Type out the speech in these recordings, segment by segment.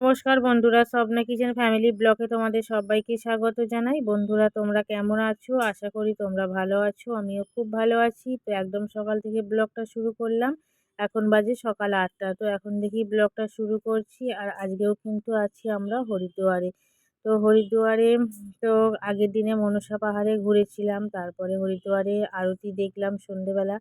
নমস্কার বন্ধুরা, Swapna kitchen family ব্লকে তোমাদের সবাইকে স্বাগত জানাই। বন্ধুরা, তোমরা কেমন আছো? আশা করি তোমরা ভালো আছো, আমিও খুব ভালো আছি। তো একদম সকাল থেকে ব্লগটা শুরু করলাম। এখন বাজে সকাল আটটা, তো এখন দেখি ব্লগটা শুরু করছি আর আজকেও কিন্তু আছি আমরা হরিদ্বারে। তো হরিদ্বারে, তো আগের দিনে মনসা পাহাড়ে ঘুরেছিলাম, তারপরে হরিদ্বারে আরতি দেখলাম সন্ধেবেলা।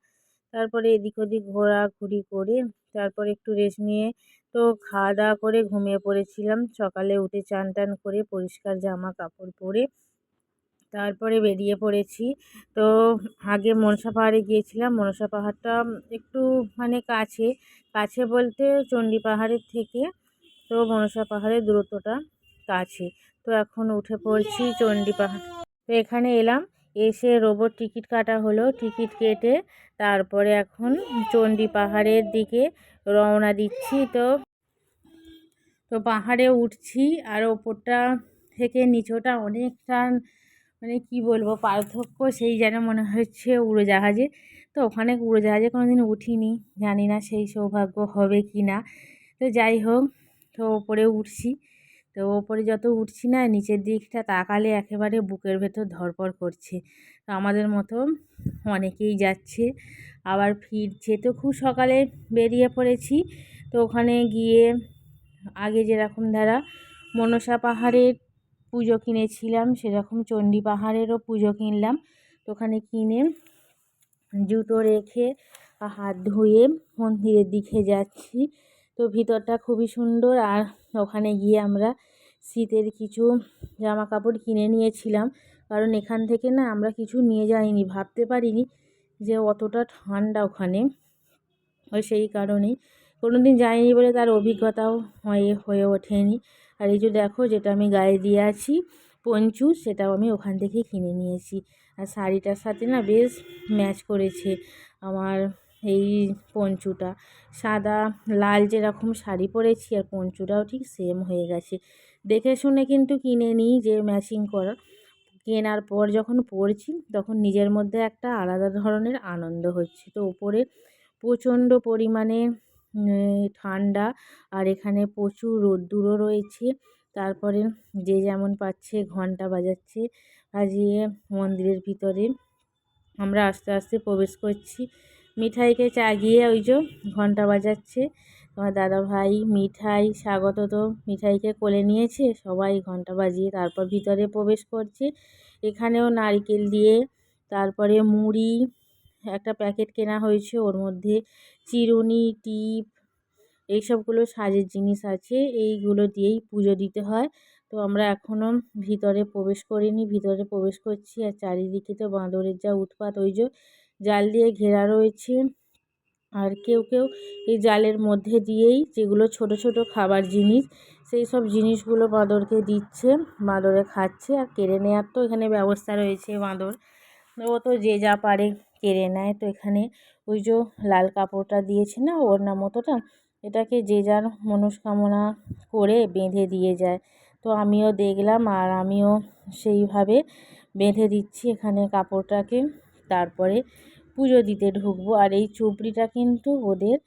তারপরে এদিক ওদিক ঘোরাঘুরি করে, তারপরে একটু রেস্ট নিয়ে তো খাওয়া দাওয়া করে ঘুমিয়ে পড়েছিলাম। সকালে উঠে চান টান করে পরিষ্কার জামা কাপড় পরে তারপরে বেরিয়ে পড়েছি। তো আগে মনসা পাহাড়ে গিয়েছিলাম। মনসা পাহাড়টা একটু মানে কাছে কাছে বলতে চণ্ডী পাহাড়ের থেকে। তো মনসা পাহাড়ের দূরত্বটা কাছে। তো এখন উঠে পড়ছি চণ্ডী পাহাড়। তো এখানে এলাম। এসে রোবট টিকিট কাটা হলো। টিকিট কেটে তারপরে এখন চণ্ডী পাহাড়ের দিকে রওনা দিচ্ছি তো। তো পাহাড়ে উঠছি আর ওপরটা থেকে নিচটা অনেকটা মানে কি বলব, পার্থক্য সেই যেন মনে হচ্ছে উড়োজাহাজে। তো ওখানে উড়োজাহাজে কোনো দিন উঠিনি, জানি না সেই সৌভাগ্য হবে কি না তো যাই হোক, তো ওপরে উঠছি। তো ওপরে যত উঠছি না, নিচের দিকটা তাকালে একেবারে বুকের ভেতর ধরপড় করছে। তো আমাদের মতো অনেকেই যাচ্ছে। আবার ফিরছে। তো খুব সকালে বেরিয়ে পড়েছি। তো ওখানে গিয়ে আগে যেরকম ধারা মনসা পাহাড়ের পুজো কিনেছিলাম, সেরকম চণ্ডী পাহাড়েরও পুজো কিনলাম। তো ওখানে কিনে জুতো রেখে হাত ধুয়ে মন্দিরের দিকে যাচ্ছি। তো ভিতরটা খুবই সুন্দর আর ওখানে গিয়ে আমরা শীতের কিছু জামা কাপড় কিনে নিয়েছিলাম। কারণ এখান থেকে না আমরা কিছু নিয়ে যাইনি, ভাবতে পারিনি যে অতটা ঠান্ডা ওখানে। ওই সেই কারণেই কোনো দিন যাইনি বলে তার অভিজ্ঞতাও হয়ে হয়ে ওঠেনি। আর এই যে দেখো যেটা আমি গায়ে দিয়ে আছি, পঞ্চু, সেটাও আমি ওখান থেকে কিনে নিয়েছি। আর শাড়িটার সাথে না বেশ ম্যাচ করেছে আমার এই পঞ্চুটা। সাদা, লাল যেরকম শাড়ি পরেছি আর পঞ্চুটাও ঠিক সেম হয়ে গেছে। দেখে শুনে কিন্তু কিনে নিই যে ম্যাচিং করা। কেনার পর যখন পরছি, তখন নিজের মধ্যে একটা আলাদা ধরনের আনন্দ হচ্ছে। তো ওপরে প্রচণ্ড পরিমাণে ঠান্ডা আর এখানে প্রচুর রোদ্দুরও রয়েছে। তারপরে যে যেমন পাচ্ছে ঘণ্টা বাজাচ্ছে। বাজিয়ে মন্দিরের ভিতরে আমরা আস্তে আস্তে প্রবেশ করছি। মিঠাইকে চাগিয়ে ওই যে ঘণ্টা বাজাচ্ছে। আমার দাদা ভাই, মিঠাই, স্বাগত তো মিঠাইকে কোলে নিয়েছে। সবাই ঘণ্টা বাজিয়ে তারপর ভিতরে প্রবেশ করছে। এখানেও নারকেল দিয়ে, তারপরে মুড়ি, একটা প্যাকেট কেনা হয়েছে। ওর মধ্যে চিরুনি, টিপ, এইসবগুলো সাজের জিনিস আছে। এইগুলো দিয়েই পুজো দিতে হয়। তো আমরা এখনও ভিতরে প্রবেশ করিনি, ভিতরে প্রবেশ করছি। আর চারিদিকে তো বাঁদরের যা উৎপাত, ওই যে জাল দিয়ে ঘেরা রয়েছে। আর কেউ কেউ এই জালের মধ্যে দিয়েই যেগুলো ছোট ছোট খাবার জিনিস, সেই সব জিনিসগুলো বাঁদরকে দিচ্ছে, বাঁদরে খাচ্ছে আর কেড়ে নেওয়ার তো এখানে ব্যবস্থা রয়েছে বাঁদর। ও তো যে যা পারে কেড়ে নেয়। তো এখানে ওই যে লাল কাপড়টা দিয়েছে না ওর নাম মতোটা, এটাকে যে যার মনস্কামনা করে বেঁধে দিয়ে যায়। তো আমিও দেখলাম আর আমিও সেইভাবে বেঁধে দিচ্ছি এখানে কাপড়টাকে। তারপরে পুজো দিতে ঢুকবো। আর এই চুবড়িটা কিন্তু ওদের,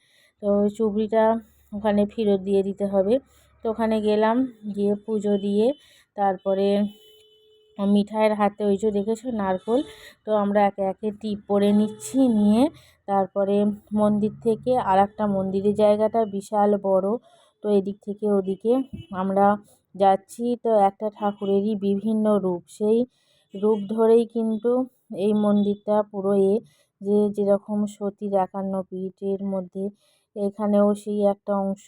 তো চুবড়িটা ওখানে ফেরত দিয়ে দিতে হবে। তো ওখানে গেলাম, গিয়ে পুজো দিয়ে তারপরে মিঠাইয়ের হাতে ওই যে দেখেছ নারকোল? তো আমরা একে একে টিপ পরে নিচ্ছি, নিয়ে তারপরে মন্দির থেকে আর একটা মন্দিরের জায়গাটা বিশাল বড়, তো এদিক থেকে ওদিকে আমরা যাচ্ছি। তো একটা ঠাকুরেরই বিভিন্ন রূপ, সেই রূপ ধরেই কিন্তু এই মন্দিরটা পুরো এ যে যেরকম সতীর একান্ন পীঠের মধ্যে এখানেও সেই একটা অংশ।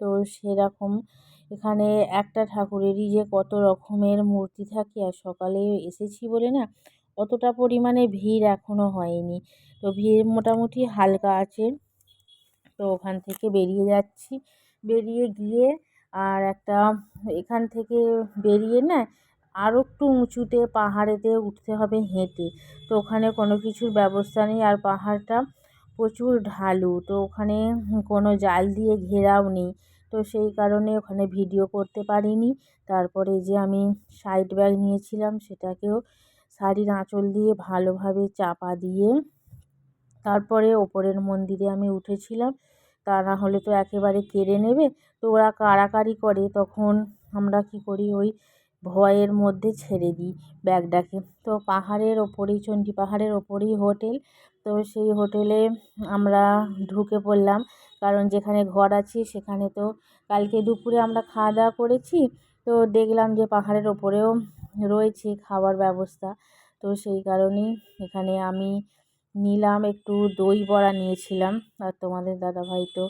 তো সেরকম এখানে একটা ঠাকুরেরই যে কত রকমের মূর্তি থাকে আর সকালে এসেছি বলে না অতটা পরিমাণে ভিড় এখনও হয়নি। তো ভিড় মোটামুটি হালকা আছে। তো ওখান থেকে বেরিয়ে যাচ্ছি। বেরিয়ে গিয়ে আর একটা এখান থেকে বেরিয়ে না আরও একটু উঁচুতে, পাহাড়েতে উঠতে হবে হেঁটে। তো ওখানে কোনো কিছুর ব্যবস্থা নেই আর পাহাড়টা প্রচুর ঢালু। তো ওখানে কোনো জাল দিয়ে ঘেরাও নেই। তো সেই কারণে ওখানে ভিডিও করতে পারিনি। তারপরে যে আমি সাইড ব্যাগ নিয়েছিলাম, সেটাকেও শাড়ির আঁচল দিয়ে ভালোভাবে চাপা দিয়ে তারপরে ওপরের মন্দিরে আমি উঠেছিলাম। তা না হলে তো একেবারে কেড়ে নেবে। তো ওরা কাড়াকাড়ি করে, তখন আমরা কী করি ওই ভয়ের মধ্যে ছেড়ে দিই ব্যাগটাকে। তো পাহাড়ের ওপরেই, চণ্ডী পাহাড়ের ওপরেই হোটেল। তো সেই হোটেলে আমরা ঢুকে পড়লাম। কারণ যেখানে ঘর আছে সেখানে তো কালকে দুপুরে আমরা খাওয়া দাওয়া করেছি। তো দেখলাম যে পাহাড়ের ওপরেও রয়েছে খাবার ব্যবস্থা। তো সেই কারণেই এখানে আমি নিলাম, একটু দই বড়া নিয়েছিলাম। আর তোমাদের দাদাভাই তো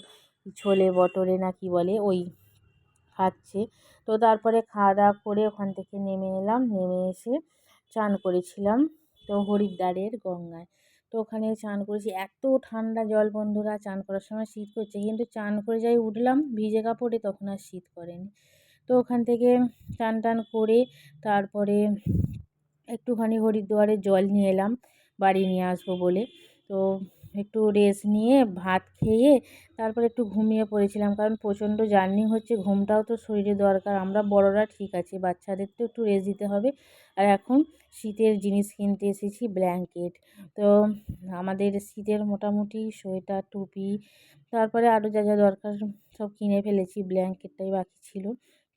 ছোলে বটরে না কি বলে, ওই খাচ্ছে। তো তারপরে খাওয়া দাওয়া করে ওখান থেকে নেমে এলাম। নেমে এসে চান করেছিলাম তো হরিদ্বারের গঙ্গায়। তো ওখানে চান করেছি। এত ঠান্ডা জল বন্ধুরা, চান করার সময় শীত করছে। কিন্তু চান করে যাই উঠলাম, ভিজে কাপড়ে তখন আর শীত করেনি। তো ওখান থেকে চান টান করে তারপরে একটুখানি হরিদ্বারে জল নিয়ে এলাম, বাড়ি নিয়ে আসব বলে। তো একটু রেস্ট নিয়ে ভাত খেয়ে তারপরে একটু ঘুমিয়ে পড়েছিলাম। কারণ প্রচণ্ড জার্নি হচ্ছে, ঘুমটাও তো শরীরে দরকার। আমরা বড়রা ঠিক আছে, বাচ্চাদের তো একটু রেস্ট দিতে হবে। আর এখন শীতের জিনিস কিনতে এসেছি ব্ল্যাঙ্কেট তো আমাদের শীতের মোটামুটি সোয়েটার, টুপি, তারপরে আরও যা যা দরকার সব কিনে ফেলেছি। ব্ল্যাঙ্কেটটাই বাকি ছিল।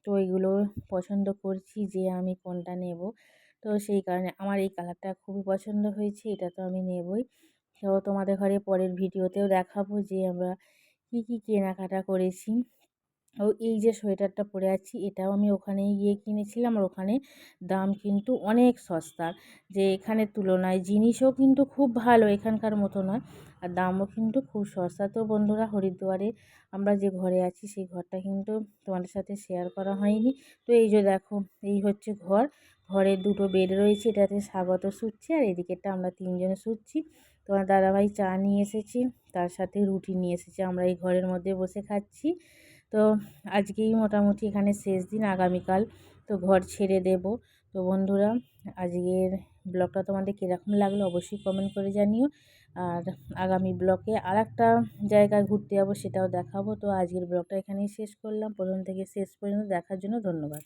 তো এগুলো পছন্দ করছি যে আমি কোনটা নেব। তো সেই কারণে আমার এই কালারটা খুবই পছন্দ হয়েছে, এটা তো আমি নেবই। তো তোমাদের ঘরে পরের ভিডিওতেও দেখাবো যে আমরা কী কী কেনাকাটা করেছি। ও এই যে সোয়েটারটা পরে আছি, এটাও আমি ওখানেই গিয়ে কিনেছিলাম আর ওখানে দাম কিন্তু অনেক সস্তা। যে এখানের তুলনায় জিনিসও কিন্তু খুব ভালো এখানকার মতো নয় আর দামও কিন্তু খুব সস্তা। তো বন্ধুরা, হরিদ্বারে আমরা যে ঘরে আছি, সেই ঘরটা কিন্তু তোমাদের সাথে শেয়ার করা হয়নি। তো এই যে দেখো, এই হচ্ছে ঘর। ঘরে দুটো বেড রয়েছে, এটাতে স্বাগত শুচ্ছে, আর এদিকেরটা আমরা তিনজনে শুচ্ছি। তোমার দাদাভাই চা নিয়ে এসেছি, তার সাথে রুটি নিয়ে এসেছি, আমরা এই ঘরের মধ্যে বসে খাচ্ছি। তো আজকেই মোটামুটি এখানে শেষ দিন, আগামীকাল তো ঘর ছেড়ে দেব। তো বন্ধুরা, আজকের ব্লগটা তোমাদের কীরকম লাগল অবশ্যই কমেন্ট করে জানিও। আর আগামী ব্লকে আর একটা জায়গায় ঘুরতে যাব সেটাও দেখাবো। তো আজকের ব্লগটা এখানেই শেষ করলাম। প্রথম থেকে শেষ পর্যন্ত দেখার জন্য ধন্যবাদ।